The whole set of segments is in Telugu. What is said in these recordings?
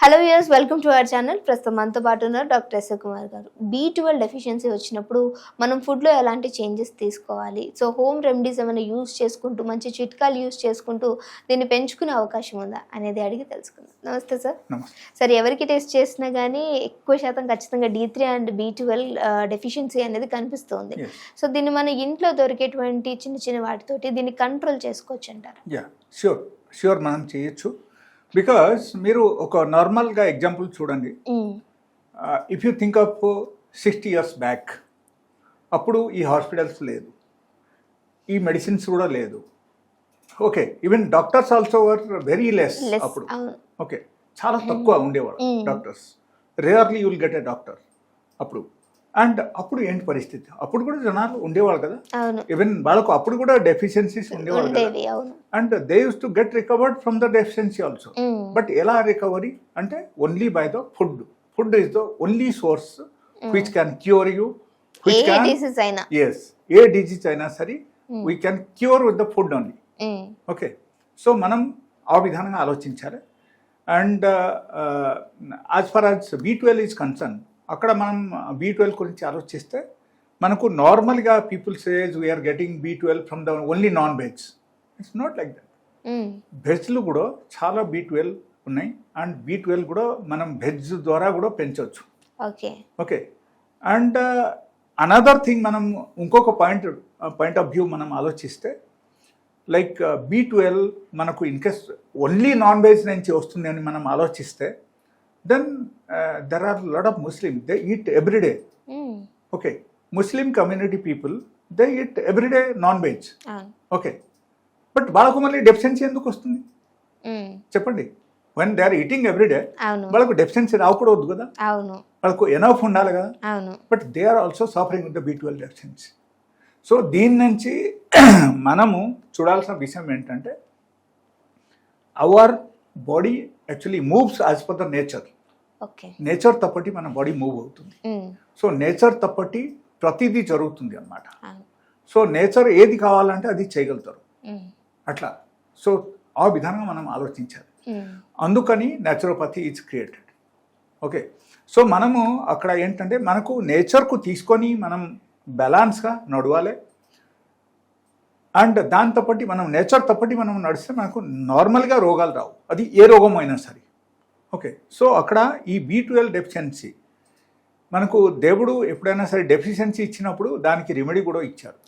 Hello viewers welcome to our channel ప్రస్తుతం మనతో పాటు ఉన్నారు డాక్టర్ ఎస్ కుమార్ గారు. బీ ట్వెల్వ్ డెఫిషియన్సీ వచ్చినప్పుడు మనం ఫుడ్లో ఎలాంటి చేంజెస్ తీసుకోవాలి? సో హోమ్ రెమెడీస్ ఏమైనా యూస్ చేసుకుంటూ మంచి చిట్కాలు యూస్ చేసుకుంటూ దీన్ని పెంచుకునే అవకాశం ఉందా? అనేది అడిగి తెలుసుకుందాం. నమస్తే సార్ సార్ ఎవరికి టెస్ట్ చేసినా కానీ ఎక్కువ శాతం ఖచ్చితంగా D three and B twelve deficiency అనేది కనిపిస్తుంది. సో దీన్ని మన ఇంట్లో దొరికేటువంటి చిన్న చిన్న వాటితోటి దీన్ని కంట్రోల్ చేసుకోవచ్చు అంటారా యా ష్యూర్ ష్యూర్ మనం చేయొచ్చు. బికాస్ మీరు ఒక నార్మల్గా ఎగ్జాంపుల్ చూడండి. If you think of sixty years back అప్పుడు ఈ హాస్పిటల్స్ లేదు. ఈ మెడిసిన్స్ కూడా లేదు. Okay even doctors also were very less అప్పుడు. ఓకే చాలా తక్కువ ఉండేవాడు. Doctors rarely you'll get a doctor అప్పుడు. అండ్ అప్పుడు ఏంటి పరిస్థితి? అప్పుడు కూడా జనాలు ఉండేవాళ్ళు కదా? ఈవెన్ వాళ్ళకు అప్పుడు కూడా డెఫిషియన్సీస్ ఉండేవాళ్ళు కదా? And they use to get recovered from the deficiency also. But ఎలా రికవరీ అంటే only by the food food is the only source which can cure you which can as a disease అయినా సరే. We can cure with the food only. Okay so మనం ఆ విధానంగా ఆలోచించాలి. And as far as B twelve is concern అక్కడ మనం బీ ట్వెల్వ్ గురించి ఆలోచిస్తే మనకు నార్మల్గా people says we're getting B twelve from the only non veg it's not like that. వెజ్లు కూడా చాలా బీ ట్వెల్వ్ ఉన్నాయి అండ్ బీ ట్వెల్వ్ కూడా మనం వెజ్ ద్వారా కూడా పెంచవచ్చు. Okay okay and another thing మనం ఇంకొక పాయింట్ పాయింట్ ఆఫ్ వ్యూ మనం ఆలోచిస్తే లైక్ బీ ట్వెల్వ్ మనకు in case only non veg నుంచి వస్తుంది అని మనం ఆలోచిస్తే then there are lot of Muslim they eat everyday. Okay Muslim community people they eat everyday non veg okay but వాళ్ళకు మళ్ళీ డెఫిషియన్సీ ఎందుకు వస్తుంది? మ్మ్. చెప్పండి. When they are eating everyday వాళ్ళకు డెఫిషియన్సీ రాకూడదు కదా? అవును. వాళ్ళకు ఎనఫ్ ఉండాలి కదా? అవును. But they are also suffering with the B twelve deficiency so దీని నుంచి మనము చూడాల్సిన విషయం ఏంటంటే our body actually moves as per the nature nature తప్పటి మన బాడీ మూవ్ అవుతుంది. సో నేచర్ తప్పటి ప్రతిదీ జరుగుతుంది అన్నమాట. అవును సో నేచర్ ఏది కావాలంటే అది చేయగలుగుతారు. అట్లా. సో ఆ విధంగా మనం ఆలోచించాలి. అందుకని naturopathy is created okay. So మనము అక్కడ ఏంటంటే మనకు నేచర్కు తీసుకొని మనం బ్యాలెన్స్గా నడవాలి. అండ్ దాంతో మనం నేచర్ తప్పటి మనం నడిస్తే మనకు నార్మల్గా రోగాలు రావు. అది ఏ రోగం అయినా సరే. ఓకే. సో అక్కడ ఈ బీ ట్వెల్వ్ డెఫిషియన్సీ మనకు దేవుడు ఎప్పుడైనా సరే డెఫిషియన్సీ ఇచ్చినప్పుడు దానికి రెమెడీ కూడా ఇచ్చారు.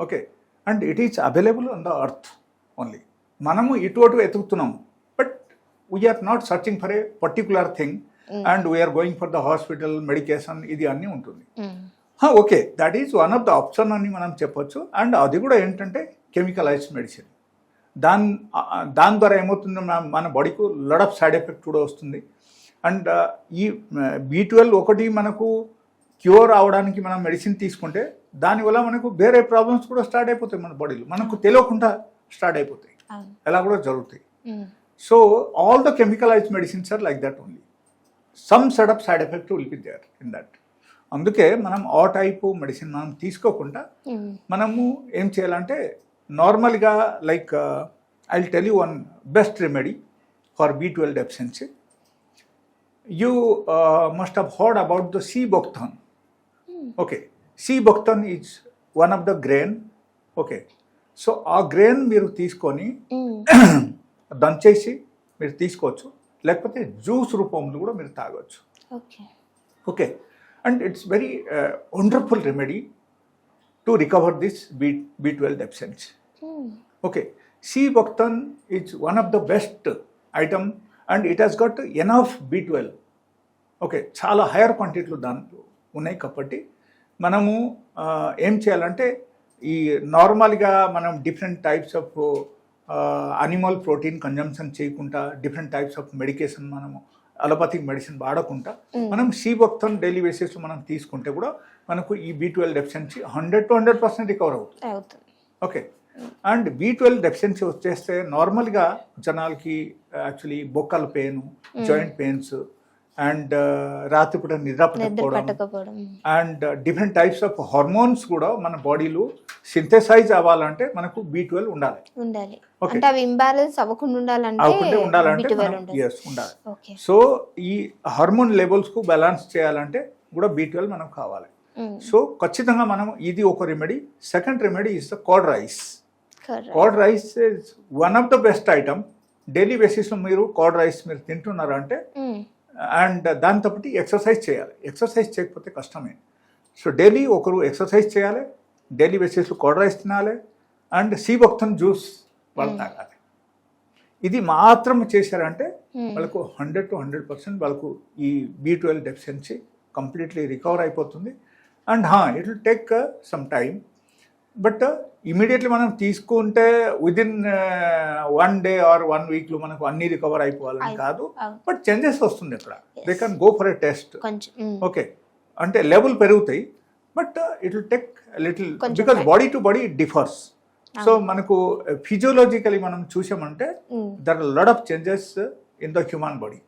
Okay. And it is available on the earth only మనము ఇటు అటు వెతుకుతున్నాము but we're not searching for a particular thing and we're going for the hospital medication ఇది అన్నీ ఉంటుంది. మ్మ్. Okay. That is one of the option అని మనం చెప్పొచ్చు. అండ్ అది కూడా ఏంటంటే కెమికలైజ్డ్ మెడిసిన్ దాని దాని ద్వారా ఏమవుతుంది మన- మన బాడీకు లాడ్ ఆఫ్ సైడ్ ఎఫెక్ట్ కూడా వస్తుంది. అండ్ ఈ బీ ట్వెల్వ్ ఒకటి మనకు క్యూర్ అవడానికి మనం మెడిసిన్ తీసుకుంటే దానివల్ల మనకు వేరే ప్రాబ్లమ్స్ కూడా స్టార్ట్ అయిపోతాయి మన బాడీలో మనకు తెలియకుండా స్టార్ట్ అయిపోతాయి. ఎలా కూడా జరుగుతాయి. So all the chemicalized medicines are like that only some set of side effect will be there in that అందుకే మనం ఆ టైపు మెడిసిన్ మనం తీసుకోకుండా. మనము ఏం చేయాలంటే నార్మల్గా like I tell you one best remedy for B twelve deficiency you must have heard about the sea buckthorn okay sea buckthorn is one of the grain okay so ఆ గ్రెయిన్ మీరు తీసుకొని మ్మ్. దంచేసి మీరు తీసుకోవచ్చు. లేకపోతే జ్యూస్ రూపంలో కూడా మీరు తాగొచ్చు. Okay. Okay. And it's very wonderful remedy to recover this B B twelve deficiency okay sea buckthorn is one of the best item and it has got enough B twelve okay చాలా హైయర్ క్వాంటిటీలో దాంట్లో ఉన్నాయి కాబట్టి మనము ఏం చేయాలంటే ఈ నార్మల్గా మనం different types of animal protein consumption చేయకుండా డిఫరెంట్ టైప్స్ ఆఫ్ మెడికేషన్ మనము అలోపతిక్ మెడిసిన్ వాడకుండా మనం సి భక్తం డైలీ బేసిస్లో మనం తీసుకుంటే కూడా మనకు ఈ B twelve deficiency hundred to hundred percent recover అవుతుంది. Okay and B twelve deficiency వచ్చేస్తే నార్మల్గా జనాలకి యాక్చువల్లీ బొక్కల పెయిన్ జాయింట్ పెయిన్స్ అండ్ రాత్రిపూట నిద్ర నిద్ర పట్టకపోవడం and different types of hormones కూడా మన బాడీలో సింథసైజ్ అవ్వాలంటే మనకు బీ ట్వెల్వ్ ఉండాలి. ఉండాలి. Okay. అంటే అవి ఇంబ్యాలెన్స్ అవ్వకుండా ఉండాలంటే ఉండాలంటే B12 మనం ఉండాలి. సో ఈ హార్మోన్ లెవెల్స్కు బ్యాలెన్స్ చేయాలంటే కూడా బీ ట్వెల్వ్ మనకు కావాలి. సో ఖచ్చితంగా మనం ఇది ఒక remedy. Second remedy is the curd rice. Curd rice is one of the best item daily బేసిస్లో మీరు కార్డ్ రైస్ మీరు తింటున్నారంటే ఉమ్, అండ్ దాంతో పాటు ఎక్సర్సైజ్ చేయాలి. ఎక్సర్సైజ్ చేయకపోతే కష్టమే. సో డైలీ ఒకరు ఎక్సర్సైజ్ చేయాలి. డైలీ బేసిస్లో కార్డ్ రైస్ తినాలి. అండ్ సీ భక్తం జ్యూస్ వాళ్ళు తాగాలి. ఇది మాత్రం చేశారంటే Hmm. వాళ్ళకు హండ్రెడ్ టు హండ్రెడ్ పర్సెంట్ వాళ్ళకు ఈ B twelve deficiency completely recover అయిపోతుంది. అండ్ హా it will take some time but immediately మనం తీసుకుంటే within one day or one వీక్లో మనకు అన్ని రికవర్ అయిపోవాలని అయి- కాదు. బట్ చేంజెస్ వస్తుంది అక్కడ. They. Can go for a test okay అంటే లెవెల్ పెరుగుతాయి. But it will take little because. Body to body differs so మనకు ఫిజియోలాజికలీ మనం చూసామంటే there lot of changes in the human body.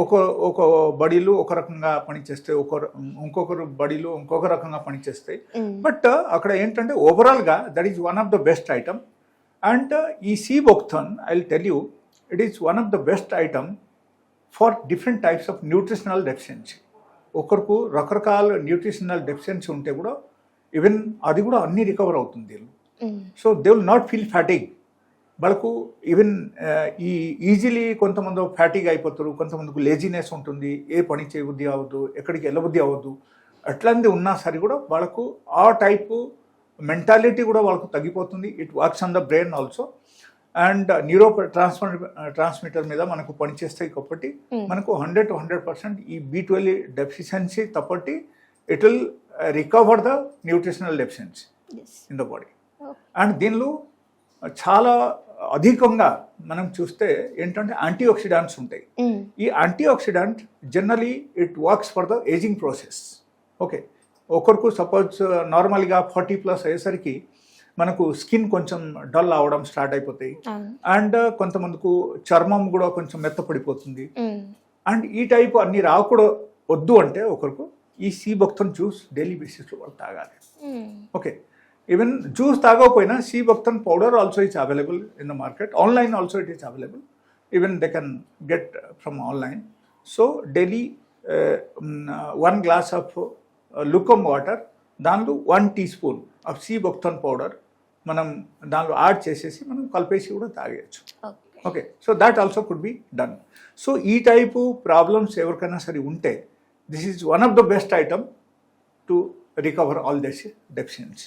ఒక ఒక బడీలు ఒక రకంగా పనిచేస్తాయి ఒక ఇంకొకరు బడీలు ఇంకొక రకంగా పనిచేస్తాయి బట్ అక్కడ ఏంటంటే ఓవరాల్గా that is one of the best item and ఈ sea buckthorn I will tell you it is one of the best item for different types of nutritional deficiency ఒకరికి రకరకాల న్యూట్రిషనల్ డెఫిషియన్సీ ఉంటే కూడా ఈవెన్ అది కూడా అన్ని రికవర్ అవుతుంది so they will not feel fatigue వాళ్ళకు ఈవెన్ ఈ ఈజీలీ కొంతమంది ఫ్యాటిగ్ అయిపోతారు కొంతమందికి లేజినెస్ ఉంటుంది ఏ పని చేయబుద్ధి అవ్వదు ఎక్కడికి వెళ్ళబుద్ధి అవ్వదు అట్లాంటిది ఉన్నా సరే కూడా వాళ్ళకు ఆ టైపు మెంటాలిటీ కూడా వాళ్ళకు తగ్గిపోతుంది it works on the brain also and neuro transfer transmitter మీద మనకు పనిచేస్తాయి కాబట్టి Hmm. మనకు హండ్రెడ్ టు హండ్రెడ్ పర్సెంట్ ఈ B twelve deficiency తప్పటి it will recover the nutritional deficiency. In the body. And దీనిలో చాలా అధికంగా మనం చూస్తే ఏంటంటే యాంటీ ఆక్సిడెంట్స్ ఉంటాయి ఈ antioxidant generally it works for the ageing process okay ఒకరికి సపోజ్ నార్మల్గా ఫార్టీ ప్లస్ అయ్యేసరికి మనకు స్కిన్ కొంచెం డల్ అవడం స్టార్ట్ అయిపోతాయి. అండ్ కొంతమందికి చర్మం కూడా కొంచెం మెత్తపడిపోతుంది. అండ్ ఈ టైపు అన్ని రాకూడదు వద్దు అంటే ఒకరికి ఈ సీ భక్తం జ్యూస్ డైలీ బేసిస్లో వాళ్ళు తాగాలి. Even juice తాగకపోయినా sea buckthorn powder also it's available in the market online also it is available even they can get from online so daily one glass of lukewarm water దానిలో one teaspoon of sea buckthorn powder మనం దానిలో యాడ్ చేసేసి మనం కలిపేసి కూడా తాగేయచ్చు. Okay. Okay so that also could be done so ఈ టైపు ప్రాబ్లమ్స్ ఎవరికైనా సరే ఉంటే this is one of the best item to recover all these deficiency